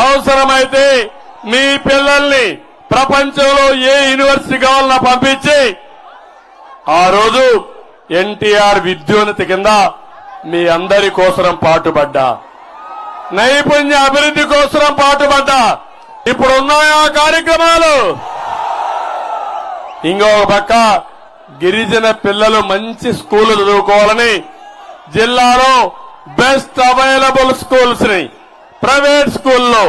అవసరమైతే మీ పిల్లల్ని ప్రపంచంలో ఏ యూనివర్సిటీ కావాలన్నా పంపించి ఆ రోజు ఎన్టీఆర్ విద్యోన్నతి కింద మీ అందరి కోసరం పాటుపడ్డా. నైపుణ్య అభివృద్ధి కోసరం పాటుపడ్డా. ఇప్పుడు ఉన్నాయా కార్యక్రమాలు? ఇంకొక పక్క గిరిజన పిల్లలు మంచి స్కూల్ చదువుకోవాలని జిల్లాలో బెస్ట్ అవైలబుల్ స్కూల్స్ని ప్రైవేట్ స్కూల్లో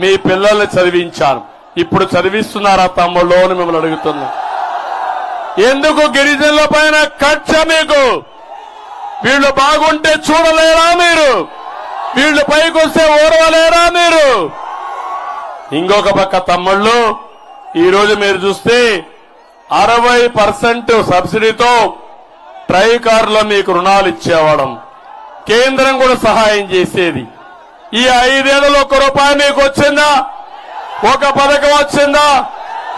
మీ పిల్లల్ని చదివించాను. ఇప్పుడు చదివిస్తున్నారా తమ్ముళ్ళు అని మిమ్మల్ని అడుగుతున్నా. ఎందుకు గిరిజనుల పైన కక్ష మీకు? వీళ్ళు బాగుంటే చూడలేరా మీరు? వీళ్ళు పైకి వస్తే ఓర్వలేరా మీరు? ఇంకొక పక్క తమ్ముళ్ళు ఈరోజు మీరు చూస్తే అరవై పర్సెంట్ సబ్సిడీతో ట్రై కార్లో మీకు రుణాలు ఇచ్చేవాడం కేంద్రం కూడా సహాయం చేసేది. ఈ ఐదేళ్ళలో ఒక రూపాయి మీకు వచ్చిందా? ఒక పథకం వచ్చిందా?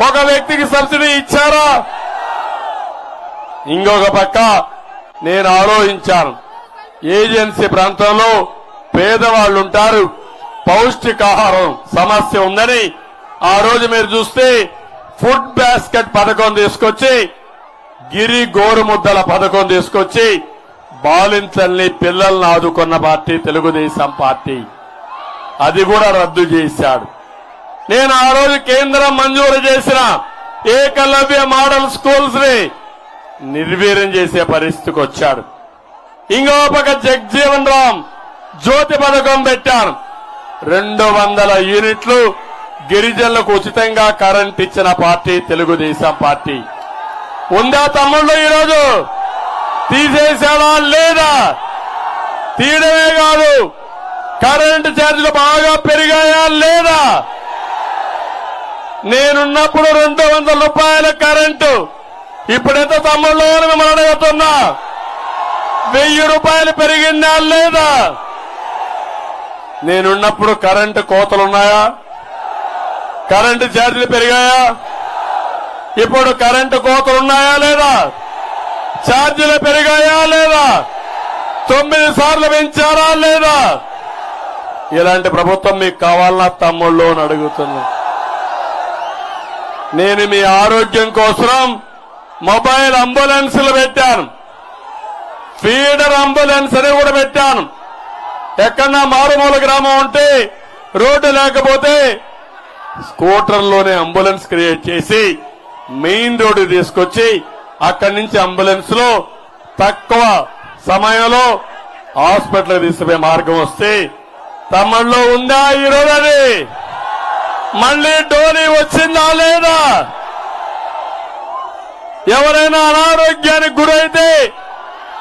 ఒక వ్యక్తికి సబ్సిడీ ఇచ్చారా? ఇంకొక పక్క నేను ఆలోచించాను. ఏజెన్సీ ప్రాంతంలో పేదవాళ్ళు ఉంటారు. పౌష్టికాహారం సమస్య ఉందని ఆ రోజు మీరు చూస్తే ఫుడ్ బాస్కెట్ పథకం తీసుకొచ్చి గిరి గోరుముద్దల పథకం తీసుకొచ్చి బాలింతల్ని పిల్లల్ని ఆదుకున్న పార్టీ తెలుగుదేశం పార్టీ. అది కూడా రద్దు చేశాడు. నేను ఆ రోజు కేంద్రం మంజూరు చేసిన ఏకలవ్య మోడల్ స్కూల్స్ని నిర్వీర్యం చేసే పరిస్థితికి వచ్చాడు. ఇంకో పక్క జగ్జీవన్ రామ్ జ్యోతి పథకం పెట్టాను రెండు వందల యూనిట్లు గిరిజనులకు ఉచితంగా కరెంట్ ఇచ్చిన పార్టీ తెలుగుదేశం పార్టీ. ఉందా తమ్ముళ్ళు ఈరోజు? తీసేసాడా లేదా? తీయడమే కాదు కరెంటు ఛార్జీలు బాగా పెరిగాయా లేదా? నేనున్నప్పుడు రెండు వందల రూపాయల కరెంటు. ఇప్పుడైతే తమ్ముళ్ళు మిమ్మల్ని అడుగుతున్నా. వెయ్యి రూపాయలు పెరిగిందా లేదా? నేనున్నప్పుడు కరెంటు కోతలున్నాయా? కరెంటు ఛార్జీలు పెరిగాయా? ఇప్పుడు కరెంటు కోతలున్నాయా లేదా? ఛార్జీలు పెరిగాయా లేదా? తొమ్మిది సార్లు పెంచారా లేదా? ఇలాంటి ప్రభుత్వం మీకు కావాలన్నా తమ్ముళ్ళు అని అడుగుతున్నా. నేను మీ ఆరోగ్యం కోసం మొబైల్ అంబులెన్స్లు పెట్టాను. ఫీడర్ అంబులెన్స్ అని కూడా పెట్టాను. ఎక్కడన్నా మారుమూల గ్రామం ఉంటే రోడ్డు లేకపోతే స్కూటర్లోనే అంబులెన్స్ క్రియేట్ చేసి మెయిన్ రోడ్డు తీసుకొచ్చి అక్కడి నుంచి అంబులెన్స్లో తక్కువ సమయంలో హాస్పిటల్ తీసుకుపోయే మార్గం వస్తే తమలో ఉందా ఈరోజు అది మళ్ళీ డోరీ వచ్చిందా లేదా? ఎవరైనా అనారోగ్యానికి గురైతే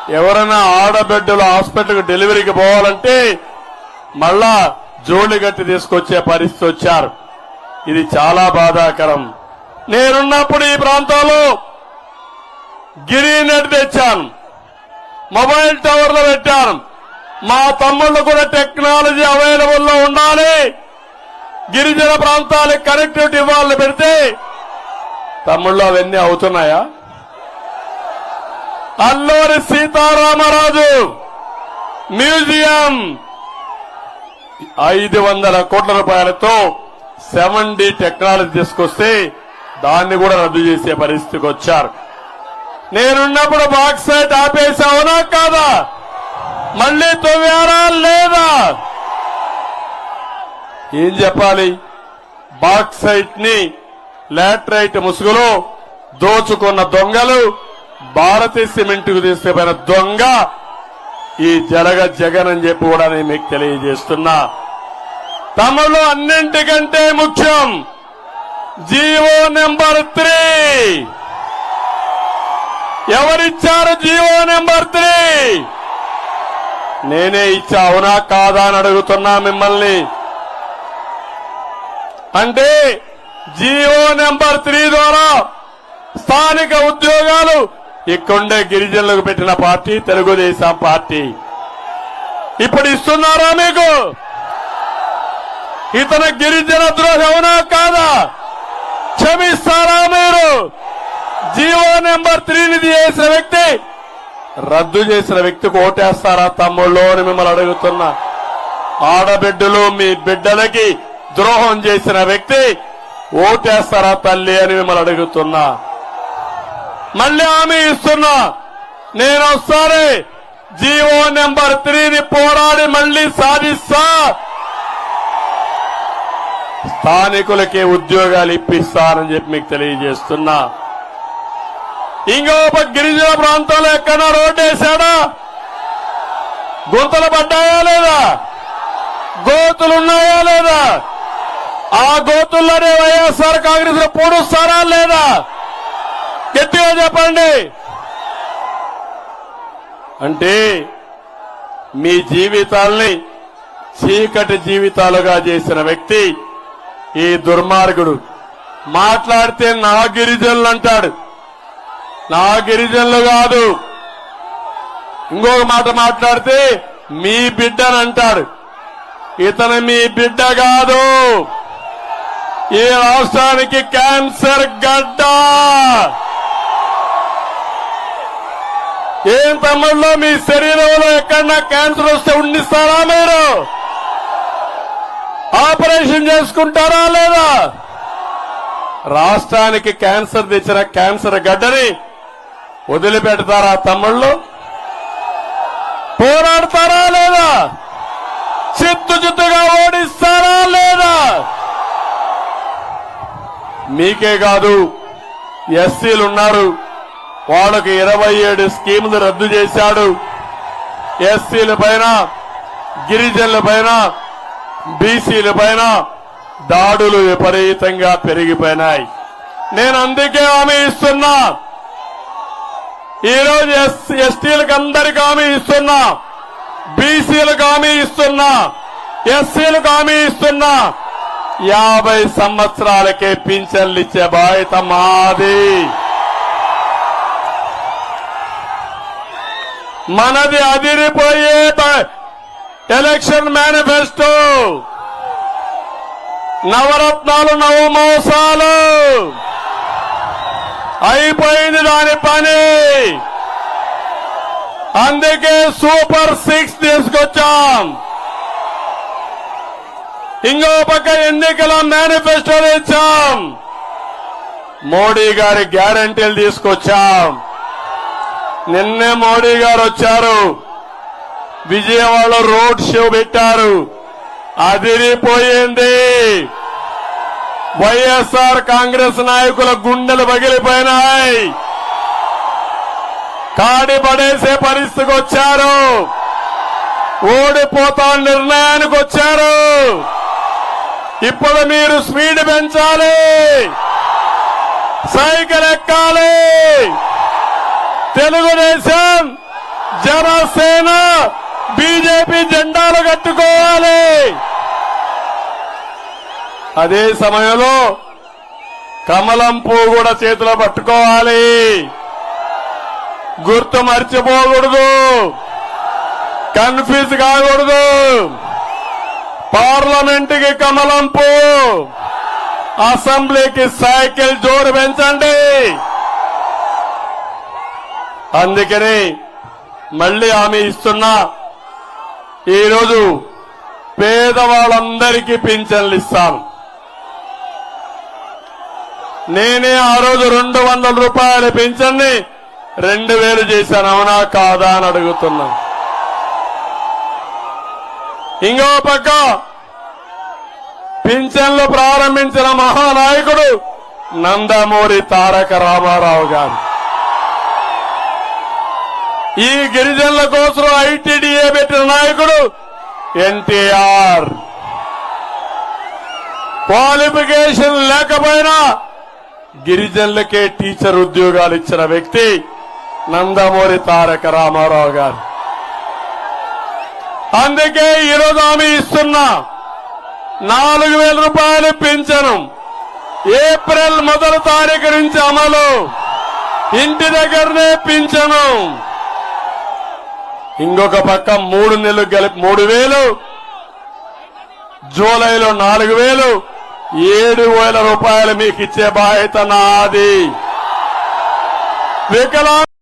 ఎవరైనా ఆడబిడ్డలు హాస్పిటల్కి డెలివరీకి పోవాలంటే మళ్ళా జోలి గట్టి తీసుకొచ్చే పరిస్థితి వచ్చారు. ఇది చాలా బాధాకరం. నేనున్నప్పుడు ఈ ప్రాంతంలో గిరి నెట్ తెచ్చాను. మొబైల్ టవర్లు పెట్టాను. మా తమ్ముళ్ళు కూడా టెక్నాలజీ అవైలబుల్లో ఉండాలి. గిరిజన ప్రాంతాలకు కనెక్టివిటీ ఇవ్వాలని పెడితే తమ్ముళ్ళు అవన్నీ అవుతున్నాయా? అల్లూరి సీతారామరాజు మ్యూజియం ఐదు వందల కోట్ల రూపాయలతో సెవెన్ డి టెక్నాలజీ తీసుకొస్తే దాన్ని కూడా రద్దు చేసే పరిస్థితికి వచ్చారు. నేనున్నప్పుడు బాక్సైట్ ఆపేసావునా కాదా? మళ్ళీ తొవ్వారా లేదా? ఏం చెప్పాలి? బాక్సైట్ని లాట్రైట్ ముసుగులో దోచుకున్న దొంగలు భారతీయ సిమెంట్కు తీసుకుపోయిన దొంగ ఈ జరగ జగన్ అని చెప్పి కూడా నేను మీకు తెలియజేస్తున్నా. తమలో అన్నింటికంటే ముఖ్యం జీవో నెంబర్ త్రీ. ఎవరిచ్చారు జీవో నెంబర్ త్రీ? నేనే ఇచ్చా అవునా కాదా అని అడుగుతున్నా మిమ్మల్ని. అంటే జీవో నెంబర్ త్రీ ద్వారా స్థానిక ఉద్యోగాలు ఇక్కడుండే గిరిజనులకు పెట్టిన పార్టీ తెలుగుదేశం పార్టీ. ఇప్పుడు ఇస్తున్నారా మీకు? ఇతను గిరిజన ద్రోహి అవునా కాదా? క్షమిస్తారా మీరు? జీవో నెంబర్ త్రీని చేసిన వ్యక్తి రద్దు చేసిన వ్యక్తికి ఓటేస్తారా తమ్ముళ్ళు అని మిమ్మల్ని అడుగుతున్నా. ఆడబిడ్డలు మీ బిడ్డలకి ద్రోహం చేసిన వ్యక్తి ఓటేస్తారా తల్లి అని మిమ్మల్ని అడుగుతున్నా. మళ్ళీ హామీ ఇస్తున్నా. నేను ఒకసారి జీవో నెంబర్ త్రీని పోరాడి మళ్ళీ సాధిస్తా. స్థానికులకి ఉద్యోగాలు ఇప్పిస్తానని చెప్పి మీకు తెలియజేస్తున్నా. ఇంకో ఒక గిరిజన ప్రాంతంలో ఎక్కడ రోడ్డు వేశాడా? గుంతలు పడ్డాయా లేదా? గోతులున్నాయా లేదా? ఆ గోతుల్లోనే వైఎస్ఆర్ కాంగ్రెస్లో పూడుస్తారా లేదా? గట్టిగా చెప్పండి. అంటే మీ జీవితాల్ని చీకటి జీవితాలుగా చేసిన వ్యక్తి ఈ దుర్మార్గుడు. మాట్లాడితే నా గిరిజనులు అంటాడు. నా గిరిజనులు కాదు. ఇంకొక మాట మాట్లాడితే మీ బిడ్డని అంటాడు. ఇతను మీ బిడ్డ కాదు. ఈ రాష్ట్రానికి క్యాన్సర్ గడ్డ. ఏం తమ్ముళ్ళు మీ శరీరంలో ఎక్కడన్నా క్యాన్సర్ వస్తే ఉండిస్తారా మీరు? ఆపరేషన్ చేసుకుంటారా లేదా? రాష్ట్రానికి క్యాన్సర్ తెచ్చిన క్యాన్సర్ గడ్డని వదిలిపెడతారా తమ్ముళ్ళు? పోరాడతారా లేదా? చిత్తు చిత్తుగా ఓడిస్తారా లేదా? మీకే కాదు ఎస్సీలు ఉన్నారు. వాళ్ళకు ఇరవై ఏడు స్కీములు రద్దు చేశాడు. ఎస్సీల పైన గిరిజనుల పైన బీసీల పైన దాడులు విపరీతంగా పెరిగిపోయినాయి. నేను అందుకే హామీ ఇస్తున్నా. ఈ రోజు ఎస్ ఎస్టీలకు అందరికి హామీ ఇస్తున్నా. బీసీలకు హామీ ఇస్తున్నా. ఎస్సీలకు హామీ ఇస్తున్నా. యాభై సంవత్సరాలకే పింఛన్లు ఇచ్చే బాధ్యత మాది. మనది అదిరిపోయే ఎలక్షన్ మేనిఫెస్టో. నవరత్నాలు నవమోసాలు. అయిపోయింది దాని పని. అందుకే సూపర్ సిక్స్ తీసుకొచ్చాం. ఇంకో పక్క ఎన్నికల మేనిఫెస్టోలు ఇచ్చాం. మోడీ గారి గ్యారంటీలు తీసుకొచ్చాం. నిన్నే మోడీ గారు వచ్చారు. విజయవాడలో రోడ్ షో పెట్టారు. అదిరిపోయింది. వైఎస్ఆర్ కాంగ్రెస్ నాయకుల గుండెలు పగిలిపోయినాయి. కాడి పడేసే పరిస్థితికి వచ్చారు. ఓడిపోతా నిర్ణయానికి వచ్చారు. ఇప్పుడు మీరు స్పీడ్ పెంచాలి. సైకిల్ ఎక్కాలి. తెలుగుదేశం జనసేన బీజేపీ జెండాలు కట్టుకోవాలి. అదే సమయంలో కమలం పువ్వు కూడా చేతిలో పట్టుకోవాలి. గుర్తు మర్చిపోకూడదు. కన్ఫ్యూజ్ కాకూడదు. పార్లమెంటుకి కమలం పువ్వు అసెంబ్లీకి సైకిల్ జోరు పెంచండి. అందుకని మళ్ళీ హామీ ఇస్తున్నా ఈరోజు పేదవాళ్ళందరికీ పింఛన్లు ఇస్తాను. నేనే ఆ రోజు రెండు వందల రూపాయల పింఛన్ని రెండు వేలు చేశాను. అవునా కాదా అని అడుగుతున్నా. ఇంకో పక్క పింఛన్లు ప్రారంభించిన మహానాయకుడు నందమూరి తారక రామారావు గారు. ఈ గిరిజనుల కోసం ఐటీడీఏ పెట్టిన నాయకుడు ఎన్టీఆర్. క్వాలిఫికేషన్ లేకపోయినా గిరిజనులకే టీచర్ ఉద్యోగాలు ఇచ్చిన వ్యక్తి నందమూరి తారక రామారావు గారు. అందుకే ఈరోజు ఆమె ఇస్తున్నా. నాలుగు వేల రూపాయలు పెంచను ఏప్రిల్ మొదటి తారీఖు నుంచి అమలు. ఇంటి దగ్గరనే పింఛను. ఇంకొక పక్క మూడు నెలలు గెలిపి మూడు వేలు. జూలైలో నాలుగు వేలు. ఏడు వేల రూపాయలు మీకు ఇచ్చే బాధ్యత నాది. వికలాంగ